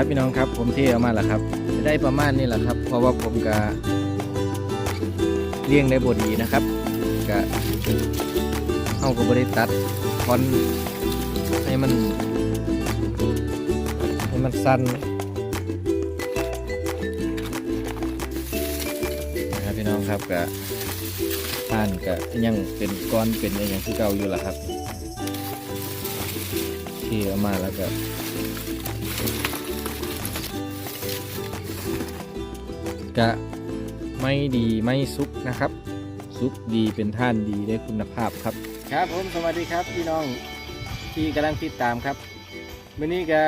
ครับพี่น้องครับผมเทออกมาแล้วครับจะได้ประมาณนี้แหละครับ เพราะว่าผมก็เลี้ยงได้บดีนะครับก็เอากับบริตัดคอนให้มัน ให้มันสั้นนะครับพี่น้องครับก็ท่านก็ยังเป็นก้อนเป็นอย่างที่เก่าอยู่ละครับ ที่เอามาแล้วก็ จะไม่ดีไม่ซุกนะครับ ซุกดีเป็นท่านดีได้คุณภาพครับ ครับผมสวัสดีครับพี่น้องที่กำลังติดตามครับวันนี้ก็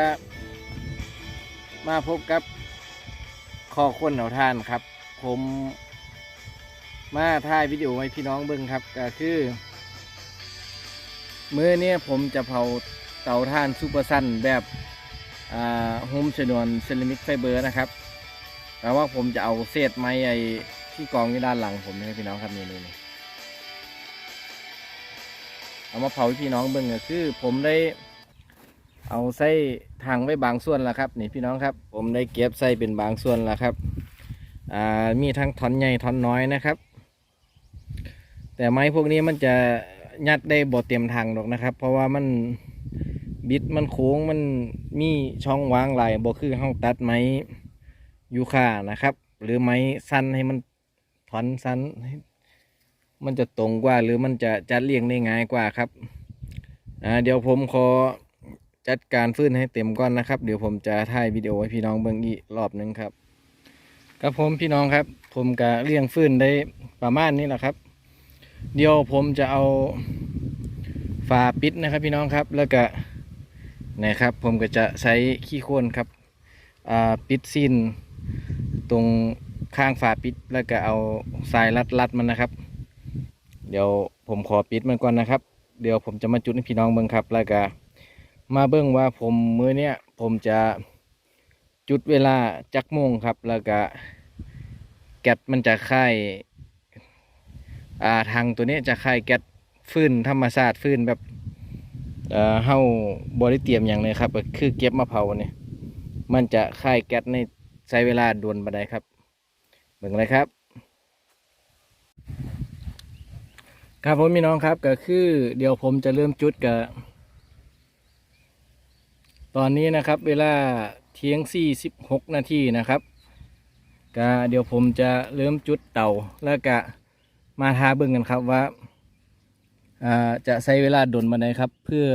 มาพบกับคอคนเหาท่านครับ ผมมาถ่ายวิดีโอให้พี่น้องเบิ่งครับก็คือเมื่อเนี้ยผมจะเผาเตาถ่านซูเปอร์ซันแบบอ่าโฮมชนวนเซรามิกไฟเบอร์นะครับ แปลว่าผมจะเอาเศษไม้ไอ้ที่กองอยู่ด้านหลังผมนี่พี่น้องครับนี่นี่นี่เอามาเผาให้พี่น้องเบิ่งก็คือ ผมได้ เอาใส่ทางไว้บางส่วนแล้วครับนี่พี่น้องครับ ผมได้เก็บใส่เป็นบางส่วนแล้วครับอ่ามีทั้งท่อนใหญ่ท่อนน้อยนะครับ แต่ไม้พวกนี้มันจะยัดได้บ่เต็มทางหรอกนะครับ เพราะว่ามันบิดมันโค้งมันมีช่องว่างหลายบ่คือเฮาตัดไม้ ยูคานะครับ หรือไม้สั้นให้มันถอนสั้นให้มันจะตรงกว่าหรือมันจะจัดเรียงได้ง่ายกว่าครับอ่าเดี๋ยวผมขอจัดการฟื้นให้เต็มก่อนนะครับ เดี๋ยวผมจะถ่ายวิดีโอให้พี่น้องเบิ่งอีกรอบหนึงครับครับผมพี่น้องครับ ผมก็เลี้ยงฟื้นได้ประมาณนี้แหละครับ เดี๋ยวผมจะเอาฝาปิดนะครับพี่น้องครับแล้วก็นะครับผมก็จะใช้ขี้โคลนครับปิดซิน ตรงข้างฝาปิดแล้วก็เอาทรายรัดรัดมันนะครับ เดี๋ยวผมขอปิดมันก่อนนะครับ เดี๋ยวผมจะมาจุดให้พี่น้องเบิ้งครับ แล้วก็มาเบิ้งว่าผมมือเนี้ยผมจะจุดเวลาจักโมงครับ แล้วก็แก๊สมันจะค่ายอ่าทางตัวนี้จะค่ายแก๊สฟื้นธรรมชาติฟื้นแบบเอ่อเฮาบริเตรียมอย่างเลยครับ คือเก็บมะเผาเนี่ยมันจะค่ายแก๊สใน ใช้เวลาดวนบันไดครับเบิ่งเลยครับ ครับผมพี่น้องครับก็คือเดี๋ยวผมจะเริ่มจุดกับตอนนี้นะครับ เวลาเที่ยงสี่สิบหกนาทีนะครับก็เดี๋ยวผมจะเริ่มจุดเต่าแล้วก็มาทาเบิ่งกันครับว่าอ่าจะใช้เวลาดนบันไดครับ เพื่อ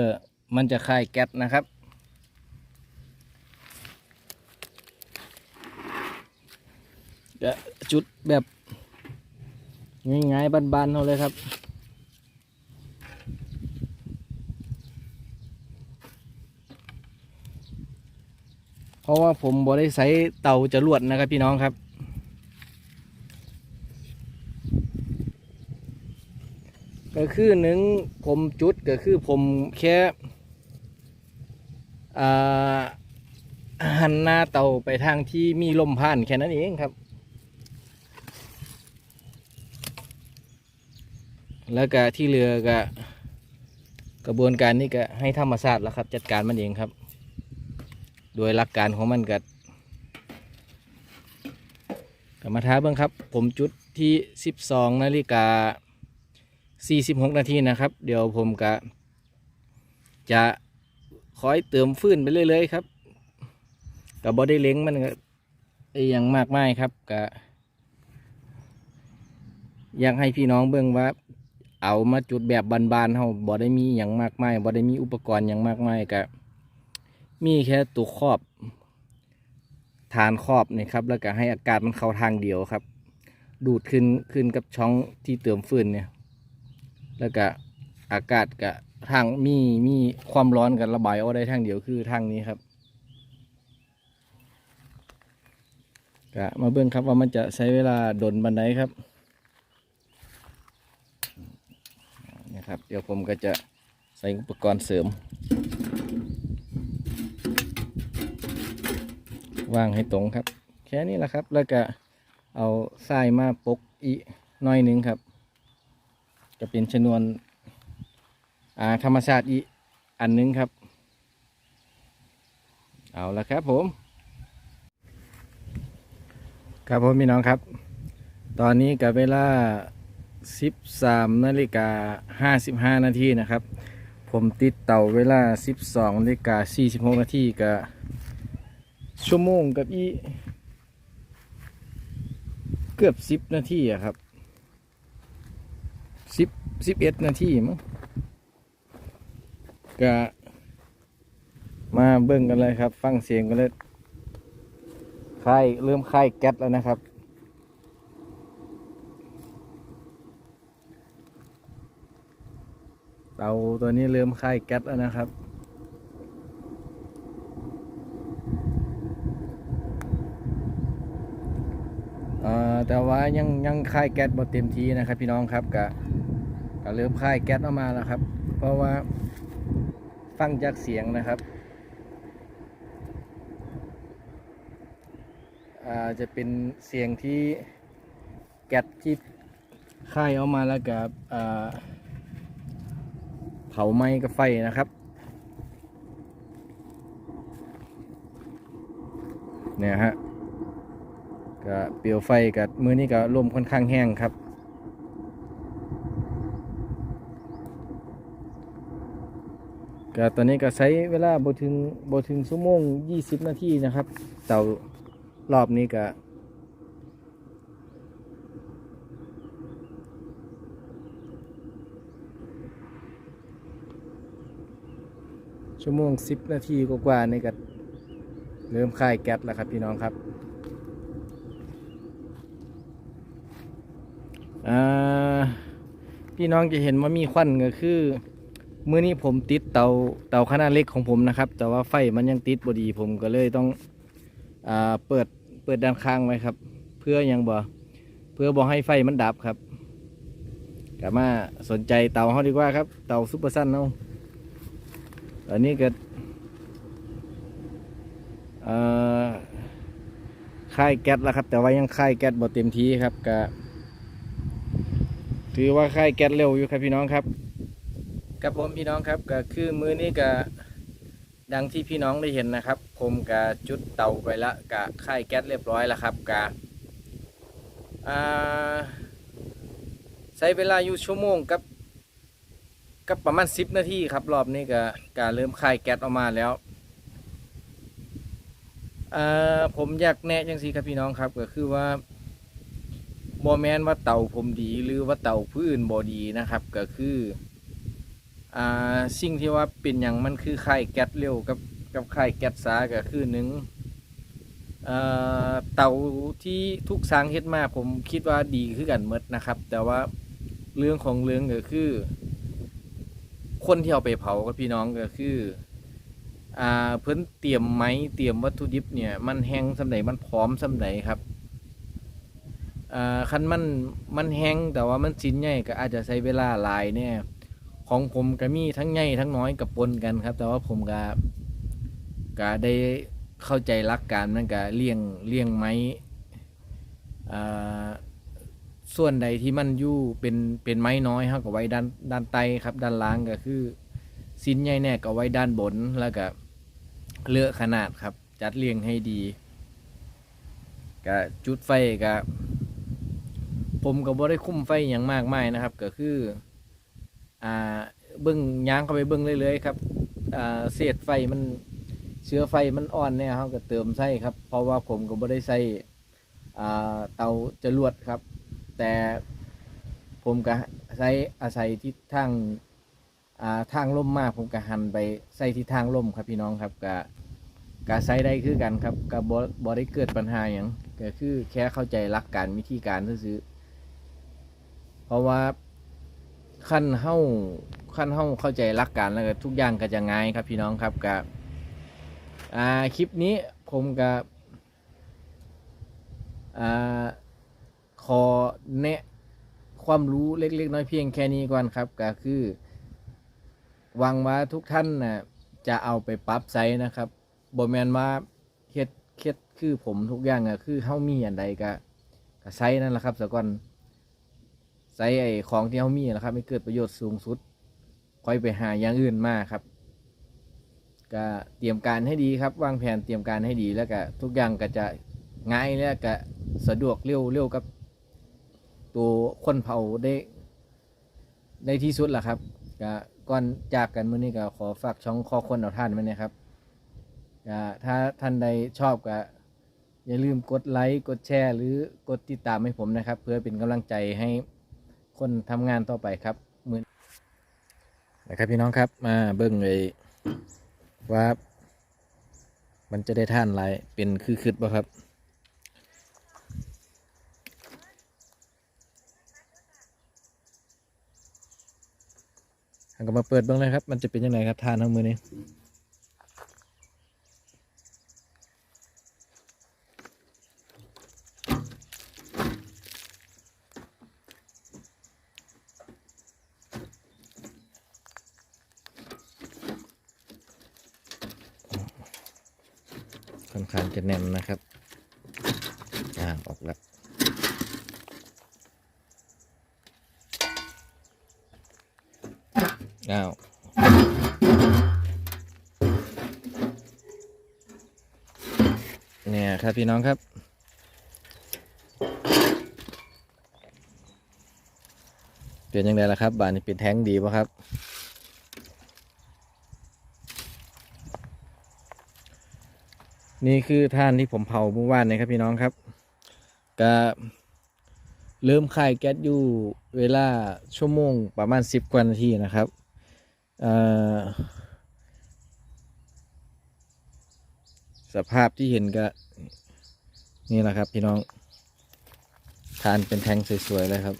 มันจะคายแก๊สนะครับ จะจุดแบบง่ายๆบานๆเขาเลยครับเพราะว่าผมบอได้ใช้เตาจรวดนะครับพี่น้องครับ ก็คือหนึ่งผมจุดก็คือผมแค่อ่าหันหน้าเตาไปทางที่มีลมผ่านแค่นั้นเองครับ แล้วก็ที่เรือก็กระบวนการนี้ก็ให้ธรรมชาติแล้วครับ จัดการมันเองครับ โดยหลักการของมันก็กมาท้าเบิ้องครับ ผมจุดที่ 12นาฬิกา 46 นาทีนะครับ เดี๋ยวผมก็จะคอยเติมฟื้นไปเรื่อยๆครับกับบอได้เล้งมันก็อ้อยังมากมายครับก็อยากให้พี่น้องเบิ่งว่า เอามาจุดแบบบานๆเฮาบ่ได้มีอย่างมากมายบ่ได้มีอุปกรณ์อย่างมากมายก็มีแค่ตัวครอบฐานครอบนี่ครับ แล้วก็ให้อากาศมันเข้าทางเดียวครับ ดูดขึ้นขึ้นกับช่องที่เติมฟืนเนี่ย แล้วก็อากาศกับทางมีมีความร้อนกับระบายออกได้ทางเดียวคือทางนี้ครับก็มาเบิ่งครับว่ามันจะใช้เวลาดนบันไดครับ นะครับ เดี๋ยวผมก็จะใส่อุปกรณ์เสริม วางให้ตรงครับ แค่นี้แหละครับ แล้วก็เอาทรายมาปกอีน้อยหนึงครับ จะเป็นชนวนธรรมชาติอีอันนึงครับ เอาละครับผม ครับผมพี่น้องครับ ตอนนี้กับเวลา 13นาฬิกา55นาทีนะครับ ผมติดเต่าเวลา 12นาฬิกา46นาทีกับชั่วโมงกับอีเกือบ 10 นาทีอะครับ10 11 นาทีมั้งก็มาเบิ่งกันเลยครับ ฟังเสียงกันเลยค่ายเริ่มค่ายแก๊สแล้วนะครับ เตาตัวนี้เริ่มค่ายแก๊สแล้วนะครับอ่าแต่ว่ายังยังค่ายแก๊สบ่เต็มทีนะครับ พี่น้องครับก็ก็เริ่มค่ายแก๊สออกมาแล้วครับ เพราะว่าฟังจากเสียงนะครับอ่าจะเป็นเสียงที่แก๊สที่ค่ายออกมาแล้วกับอ่า เผาไหม้กับไฟนะครับ เนี่ยฮะก็เปลวไฟกับมือนี้ก็ลมค่อนข้างแห้งครับ ก็ตอนนี้ก็ใช้เวลาบ่ถึงบ่ถึงชั่วโมง 20 นาทีนะครับ เตารอบนี้ก็ ชั่วโมง10นาทีกว่าๆนี่ก็เริ่มคลายแก๊สแล้วครับพี่น้องครับอ่าพี่น้องจะเห็นว่ามีควันก็คือมื้อนี้ผมติดเตาเตาขนาดเล็กของผมนะครับ แต่ว่าไฟมันยังติดบดีผมก็เลยต้องอ่าเปิดเปิดด้านข้างไว้ครับ เพื่อยังบ่เพื่อบ่ให้ไฟมันดับครับกลับมาสนใจเตาเขาดีกว่าครับ เตาซุปเปอร์ซันเนาะ อันนี้ก็ค่ายแก๊สแล้วครับ แต่ว่ายังค่ายแก๊สบ่เต็มทีครับก็ถือว่าค่ายแก๊สเร็วอยู่ครับพี่น้องครับกับผมพี่น้องครับก็คือมือนี้ก็ดังที่พี่น้องได้เห็นนะครับ ผมก็จุดเตาไปละกะค่ายแก๊สเรียบร้อยแล้วครับกะใช้เวลาอยู่ชั่วโมงกับ ก็ประมาณ10นาทีครับ รอบนี้ก็การเริ่มคายแก๊สออกมาแล้วเอ่อผมอยากแนะจังสีครับพี่น้องครับก็คือว่าบอแมนว่าเต่าผมดีหรือว่าเต่าผู้อื่นบอดีนะครับ ก็คืออ่าสิ่งที่ว่าเป็นอย่างมันคือคายแก๊สเร็วกับกับคายแก๊สซาก็คือหนึ่งเอ่อเต่าที่ทุกสร้างเฮ็ดมาผมคิดว่าดีคือกันหมดนะครับ แต่ว่าเรื่องของเรื่องก็คือ คนที่เอาไปเผากับพี่น้องก็คือ อ่าเพิ่นเตรียมไม้เตรียมวัตถุดิบเนี่ย มันแห้งสำไหนมันพร้อมสำไหนครับอ่าคันมันมันแห้งแต่ว่ามันชิ้นใหญ่ก็อาจจะใช้เวลาหลายเนี่ยของผมก็มีทั้งใหญ่ทั้งน้อยกับปนกันครับ แต่ว่าผมก็ก็ได้เข้าใจหลักการมันก็เลี้ยงเลี้ยงไม้อ่า ส่วนใดที่มันอยู่เป็นเป็นไม้น้อยเขาก็ไว้ด้านด้านใต้ครับ ด้านล่างก็คือสิ้นใหญ่แน่ก็ไว้ด้านบนแล้วก็เลือกขนาดครับ จัดเรียงให้ดีก็จุดไฟก็ผมก็บ่ได้คุ้มไฟอย่างมากมายนะครับ ก็คืออ่าเบิ้งย่างเข้าไปเบิ้งเรื่อยๆครับอ่าเศษไฟมันเชื้อไฟมันอ่อนเนี่ยเขาก็เติมใส่ครับ เพราะว่าผมก็บ่ได้ใส่อ่าเตาจรวดครับ แต่ผมก็ใช้อาศัยทิศทางอ่าทางล่มมากผมก็หันไปใส่ทิศทางล่มครับพี่น้องครับก็ก็ใช้ได้คือกันครับก็บ่บ่ได้เกิดปัญหาอย่างก็คือแค่เข้าใจหลักการวิธีการซื้อเพราะว่าขั้นเฮ้าขั้นเฮ้าเข้าใจหลักการแล้วก็ทุกอย่างก็จะง่ายครับพี่น้องครับก็อ่าคลิปนี้ผมก็อ่า ขอแนะความรู้เล็ก ๆ น้อยเพียงแค่นี้ก่อนครับ ก็คือหวังว่าทุกท่านนะจะเอาไปปรับใช้นะครับบ่แมนว่าเฮ็ดเฮ็ดคือผมทุกอย่างอะคือเฮามีอันใดก็ก็ใช้นั่นแหละครับสะก่อนใช้ไอ้ของที่เฮามีนะครับไม่เกิดประโยชน์สูงสุด ค่อยไปหาอย่างอื่นมาครับก็เตรียมการให้ดีครับ วางแผนเตรียมการให้ดีแล้วก็ทุกอย่างก็จะง่ายแล้วก็สะดวกเร็วเร็วกับ ตัวคนเผาได้ในที่สุดล่ะครับก็ก่อนจากกันมื้อนี้ก็ขอฝากช่องคอคนเอาท่านไว้นะครับก็ถ้าท่านใดชอบก็อย่าลืมกดไลค์กดแชร์ หรือกดติดตามให้ผมนะครับ เพื่อเป็นกำลังใจให้คนทำงานต่อไปครับมือนะครับพี่น้องครับมาเบิ่งเลยว่า มันจะได้ท่านไรเป็นคือคืดบ่ครับ ก็มาเปิดบ้างเลยครับ มันจะเป็นยังไงครับทานทั้งมือนี้ค่อนข้างจะแน่นนะครับอ่างออกแล้ว อ้าวเนี่ยครับพี่น้องครับ เป็นยังไงล่ะครับ บานนี้เป็นแท้งดีป่ะครับ นี่คือท่านที่ผมเผาเมื่อวานนะครับพี่น้องครับ ก็เริ่มคายแก๊สอยู่เวลาชั่วโมงประมาณสิบกว่านาทีนะครับ สภาพที่เห็นก็นี่แหละครับพี่น้อง ทานเป็นแทงสวยๆเลยครับ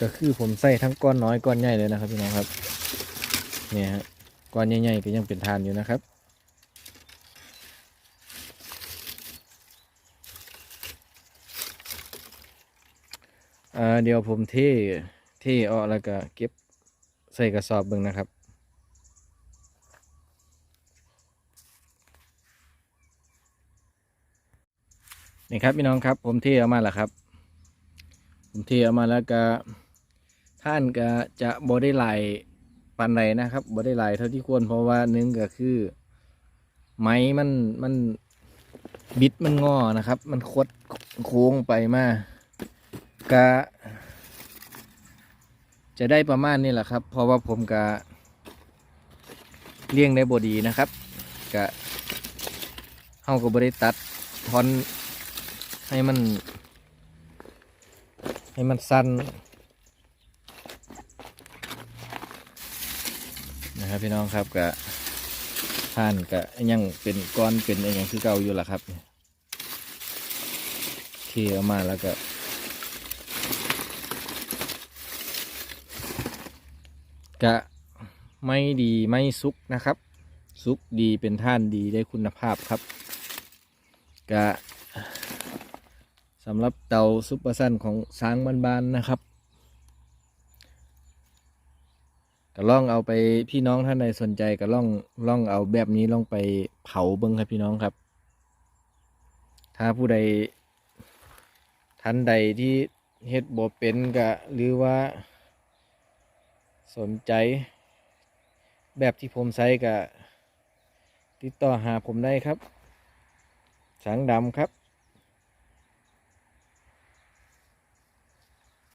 ก็คือผมใส่ทั้งก้อนน้อยก้อนใหญ่เลยนะครับพี่น้องครับ เนี่ยฮะก้อนใหญ่ๆก็ยังเป็นทานอยู่นะครับเดี๋ยวผมเท ทออกแล้วก็เก็บใส่กระสอบเบิ่งนะครับนี่ครับพี่น้องครับผมเทออกมาแล้วครับ ผมเทออกมาแล้วก็ท่านก็จะบได้ไหลายปานใดนะครับบได้ไหลายเท่าที่ควรเพราะว่าหนึงก็คือ ไม้มันมันบิดมันงอนะครับ มันคดโค้งไปมาก็ จะได้ประมาณนี้แหละครับ เพราะว่าผมก็เลี้ยงได้บดีนะครับก็เฮาก็บริตัดทอนให้มัน ให้มันสั้นนะครับพี่น้องครับก็ท่านก็ยังเป็นก้อนเป็นอะไรอย่างคือเก่าอยู่ล่ะครับเที่เอามาแล้วก็ กะไม่ดีไม่สุกนะครับสุกดีเป็นท่านดีได้คุณภาพครับ กะสำหรับเตาซุปเปอร์ซันของช้างบานๆนะครับก็ล่องเอาไปพี่น้องท่านใดสนใจก็ล่องล่องเอาแบบนี้ล่องไปเผาเบิ้งครับพี่น้องครับ ถ้าผู้ใดท่านใดที่เฮ็ดบ่เป็นกะหรือว่า สนใจ แบบที่ผมใช้กับติดต่อหาผมได้ครับ สังดำครับ